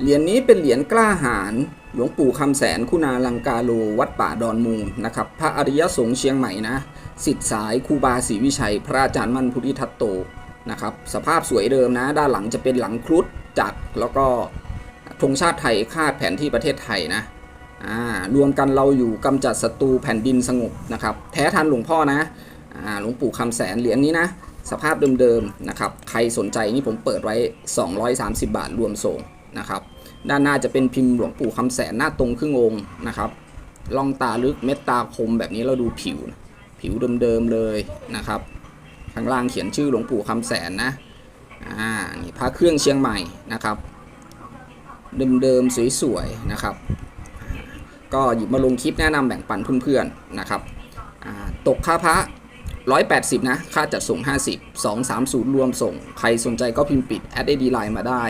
เหรียญนี้เป็นเหรียญกล้าหาญหลวงปู่คำแสนคุณาลังกาโลวัดป่าดอนมูลนะครับ พระอริยสงฆ์เชียงใหม่นะสิทธิสายครูบาศรีวิชัย พระอาจารย์มั่นพุทธิทัตโตนะครับสภาพสวยเดิมนะ ด้านหลังจะเป็นหลังครุฑจักรแล้วก็ธงชาติไทยคาดแผนที่ประเทศไทยนะอ่ารวมกันเราอยู่กำจัดศัตรูแผ่นดินสงบนะครับแท้ทันหลวงพ่อนะอ่าหลวงปู่คำแสนเหรียญนี้นะสภาพเดิมๆนะครับใครสนใจนี่ผมเปิดไว้ 230 บาทรวมส่ง นะครับ ด้านหน้าจะเป็นพิมพ์หลวงปู่คำแสนหน้าตรงครึ่งองค์นะครับล่องตาลึกเม็ดตาคมแบบนี้เราดูผิว ผิวเดิมๆเลยนะครับ ข้างล่างเขียนชื่อหลวงปู่คำแสนนะอ่านี่พระเครื่องเชียงใหม่นะครับ เดิมๆสวยๆนะครับ ก็หยิบมาลงคลิปแนะนำแบ่งปันเพื่อนๆนะครับตกค่าพระ180 นะ ค่าจัดส่ง 50 230 รวมส่ง ใครสนใจก็พิมพ์ปิด แอดไอดีไลน์มาได้